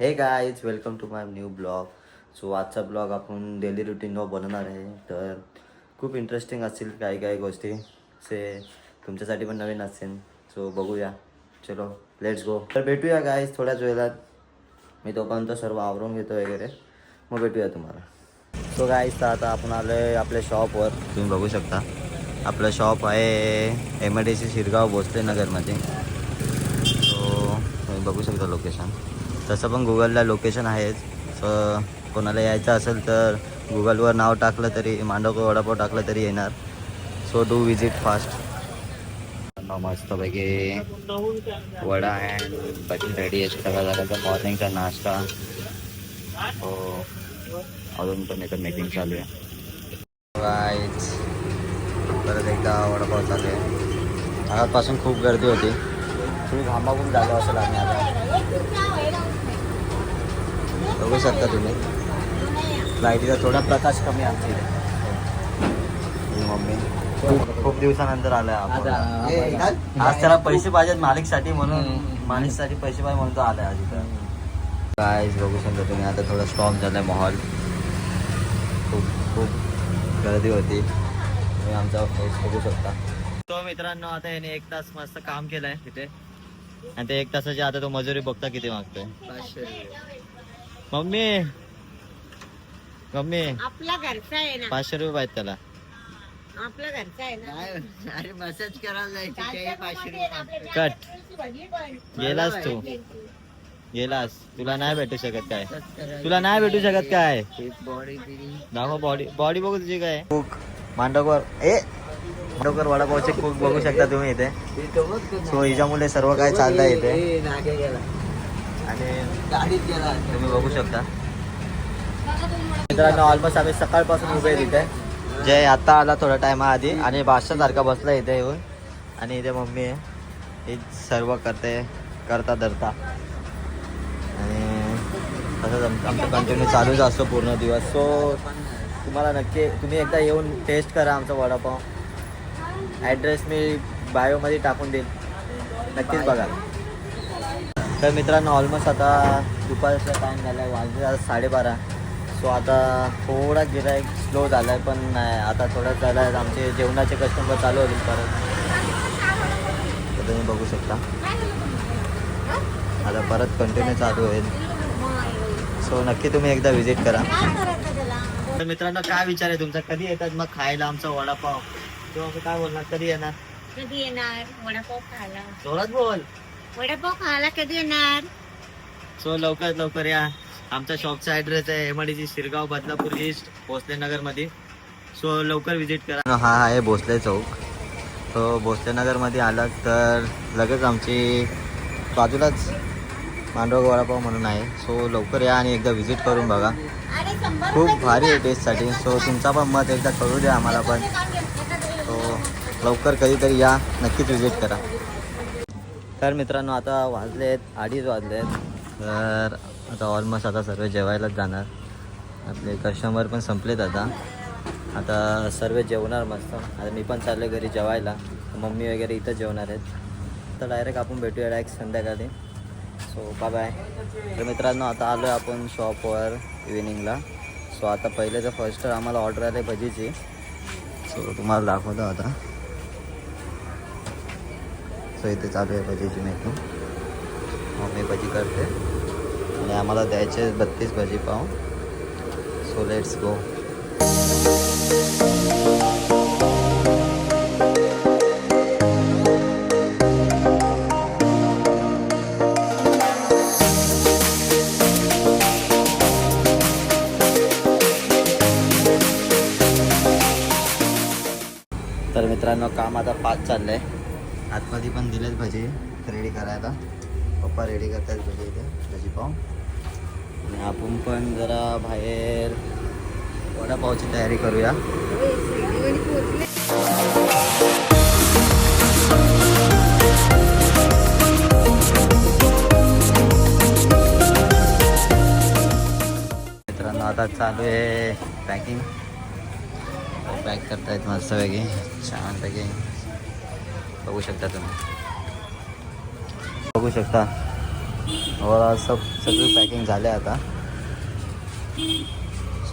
Hey guys welcome to my new blog so आजचा blog आपण daily रुटीनवर बनवणार आहे. तर खूप इंटरेस्टिंग असतील काही काही गोष्टी. से तुमच्यासाठी पण नवीन असेल सो बघूया. चलो लेट्स गो तर भेटूया गायज थोड्याच वेळात. मी तोपर्यंत सर्व आवरून घेतो वगैरे. मग भेटूया तुम्हाला. सो गायज तर आता आपण आलो आहे आपल्या शॉपवर तुम्ही बघू शकता. आपलं शॉप आहे M I D C Shirgaon Bhosale नगरमध्ये. सो तुम्ही बघू शकता लोकेशन तसं पण गुगलला लोकेशन आहेच. सो कोणाला यायचं असेल तर गुगलवर नाव टाकलं तरी मांडवकर वडापाव टाकलं तरी येणार. सो डू विजिट फास्ट मस्तपैकी वडा अँड रेडी आहे. सगळं झालं? तर मॉर्निंगचा नाश्ता. हो अजून पण इथं मेकिंग चालू आहे. Guys, परत एकदा वडापाव चालू आहे. आजपासून खूप गर्दी होती. तुम्ही घामाघूम झालो असेल आम्ही आता. बघू शकता तुम्ही. लाईटीचा थोडा प्रकाश कमी आहे आमच्या इथे ही मम्मी खूप खूप दिवसानंतर आलाय आपण. आज त्याला पैसे पाहिजेत मालिकसाठी म्हणून. मालिकसाठी पैसे पाहिजे म्हणून तो आलाय आज इथं. काय बघू शकता तुम्ही आता थोडा स्ट्रॉंग झालाय माहोल. खूप खूप गर्दी होती. तुम्ही आमचा फेस बघू शकता. तो मित्रांनो आता याने एक तास मस्त काम केलंय तिथे. आणि ते एक तासाची आता तो मजुरी बघता किती मागतोय. मम्मी. मम्मी. आपला घरचा आहे ना. पाचशे रुपये पाहिजे त्याला. आपला घरचा आहे ना. अरे मसाज करायला जायचं पाचशे आपल्या कट. गेलास तू. गेलास. तुला नाही भेटू शकत काय. तुला नाही भेटू शकत काय. बॉडी बिडी दाखव बॉडी बॉडी बघू तुझी काय. कुक मांडवकर. ए! मांडवकर वडापावचे कुक बघू शकता तुम्ही इथे. सो हिच्यामुळे सर्व काय चाललंय इथे. नागे गेला. आणि गाडीत गेला तुम्ही बघू शकता. मित्रांनो ऑलमोस्ट आम्ही सकाळपासून उभे तिथे जे आता आला थोडा टाइम आधी आणि बादशासारखा बसला इथे येऊन. आणि इथे मम्मी आहे. हे सर्व करते करता धरता. आणि तसंच आमचं कंटिन्यू चालूच असतो पूर्ण दिवस. सो तुम्हाला नक्की तुम्ही एकदा येऊन टेस्ट करा आमचा वडापाव. ॲड्रेस मी बायोमध्ये टाकून देईल नक्कीच बघा. तर मित्रांनो ऑलमोस्ट आता दुपारचा टाईम झाला आहे वाजले आता साडेबारा. सो आता थोडा गिराईक स्लो झाला आहे पण नाही आता थोडा झाला आहे आमचे जेवणाचे कस्टमर चालू होतील परत. तर तुम्ही बघू शकता. आता परत कंटिन्यू चालू होईल. सो नक्की तुम्ही एकदा व्हिजिट करा? तर मित्रांनो काय विचार आहे तुमचा? कधी येतात मग खायला आमचा वडापाव? किंवा असं काय बोलणार? कधी येणार? कधी येणार? वडापाव खायला. जोरात बोल. वडापाव खायला कधी येणार? सो लवकरात लवकर या. आमचा शॉपचा ॲड्रेस आहे M D Shirgaon Badlapur east Bhosale नगरमध्ये. सो लवकर व्हिजिट करा. हा आहे भोसले चौक. तो भोसले नगरमध्ये आला तर लगेच आमची बाजूलाच मांडवग वडापाव म्हणून आहे. सो लवकर या आणि एकदा व्हिजिट करून बघा. खूप भारी आहे. टेस्टसाठी सो तुमचा पण मत एकदा कळू द्या आम्हाला पण? सो लवकर कधीतरी या. नक्कीच व्हिजिट करा. तर मित्रांनो आता वाजले आहेत अडीच वाजले आहेत तर आता ऑलमोस्ट आता सर्व जेवायलाच जाणार. आपले कस्टमर पण संपलेत आता. आता सर्व जेवणार मस्त. आता मी पण चाललो घरी जेवायला. मम्मी वगैरे इथं जेवणार आहेत. तर डायरेक्ट आपण भेटूया डायरेक्ट संध्याकाळी. सो बाय बाय तर मित्रांनो आता आलो आहे आपण शॉपवर इव्हिनिंगला सो आता पहिले तर फर्स्ट आम्हाला ऑर्डर आले भजीची. सो तुम्हाला दाखवतो आता. सो इथे चालू आहे भजीची मेकिंग मम्मी भजी करते. आणि आम्हाला द्यायचे बत्तीस भजी पाव सो लेट्स गो तर मित्रांनो काम आता पाच चाललं आहे आतमध्ये पण दिलेत भजी रेडी करायला. पप्पा रेडी करतात भजी इथे भजी पाव. आणि आपण पण जरा बाहेर वडापावची तयारी करूया. मित्रांनो आता चालू आहे पॅकिंग पॅक करतायत मस्त वेगळी छानपैकी. बघू शकता तुम्ही. बघू शकता. वर सब सगळी पॅकिंग झाले आता.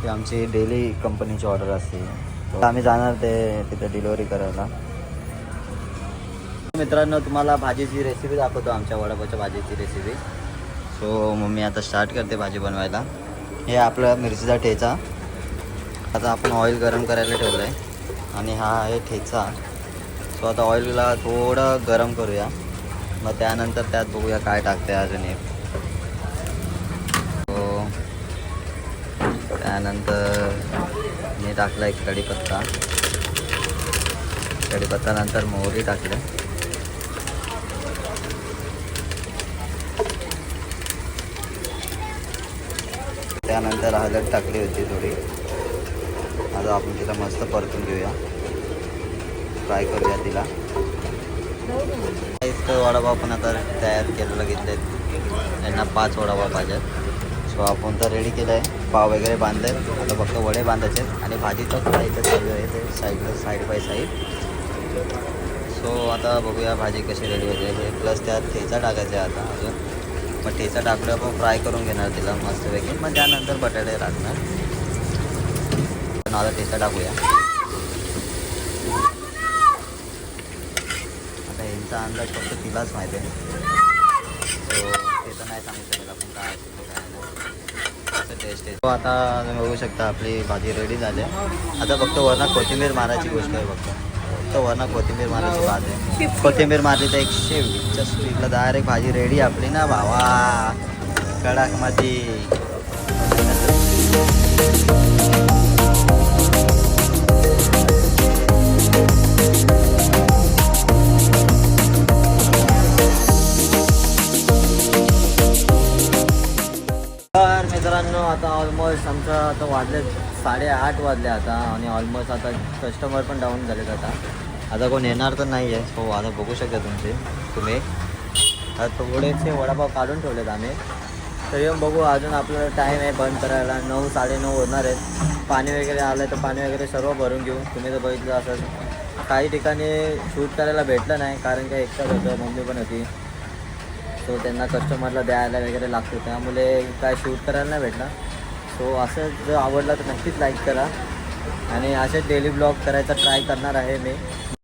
आमची डेली कंपनीची ऑर्डर असते. तर आम्ही जाणार ते तिथे डिलिव्हरी करायला. मित्रांनो तुम्हाला भाजीची रेसिपी दाखवतो. आमच्या वडापावच्या भाजीची रेसिपी सो मम्मी आता स्टार्ट करते भाजी बनवायला. हे आपलं मिरचीचा ठेचा. आता आपण ऑइल गरम करायला ठेवलं आहे आणि हा आहे ठेचा. सो आता ऑइलला थोडं गरम करूया. मग त्यानंतर त्यात बघूया काय टाकते अजून एक. हो. त्यानंतर मी टाकला एक कढीपत्ता. कढीपत्ता नंतर मोहरी टाकले. त्यानंतर हळद टाकली होती थोडी. आता आपण तिला मस्त परतून घेऊया. फ्राय करूया तिला. इतकं वडापाव पण आता तयार केलेलं घेतले त्यांना पाच वडापाव पाहिजेत. सो आपण तर रेडी केलं आहे पाव वगैरे बांधले आता फक्त वडे बांधायचे आणि भाजी तर इथं चालू आहे. ते साईडला साईड बाय साईड सो आता बघूया भाजी कशी रेडी होते. हे प्लस त्यात ठेचा टाकायचा आहे आता अजून. मग ठेचा टाकलं आपण फ्राय करून घेणार तिला मस्तपैकी. मग त्यानंतर बटाटे टाकणार पण आता ठेचा टाकूया. आता यांचा अंदाज फक्त तिलाच माहिती आहे. ते तर नाही सांगू शकत आपण काय असतं काय नाही. असं टेस्ट आहे. आता तुम्ही बघू शकता आपली भाजी रेडी झाली. आहे. आता फक्त वरणात कोथिंबीर मारायची गोष्ट आहे फक्त. फक्त वरणात कोथिंबीर मारायची बात आहे. कोथिंबीर मारली तर एकशे वीसच्या स्पीडला डायरेक्ट भाजी रेडी आपली ना भावा. कडाकमध्ये ऑलमोस्ट आमचं आता वाजले साडेआठ वाजले आता आणि ऑलमोस्ट आता कस्टमर पण डाऊन झालेत आता. आता कोण येणार तर नाही आहे सो हो, आता बघू शकता तुमचे तुम्ही. आता थोडेसे वडापाव काढून ठेवलेत आम्ही. तर येऊन बघू अजून आपल्याला टाईम आहे बंद करायला. नऊ साडेनऊ होणार आहेत. पाणी वगैरे आलं तर पाणी वगैरे सर्व भरून घेऊ. तुम्ही तर बघितलं असं काही ठिकाणी शूट करायला भेटलं नाही कारण काही एकटाच होतं मम्मी पण होती. सो त्यांना कस्टमरला द्यायला वगैरे लागतो. त्यामुळे काय शूट करायला नाही भेटला. सो असं जर आवडलं तर नक्कीच लाईक करा. आणि असेच डेली ब्लॉग करायचा ट्राय करणार आहे मी.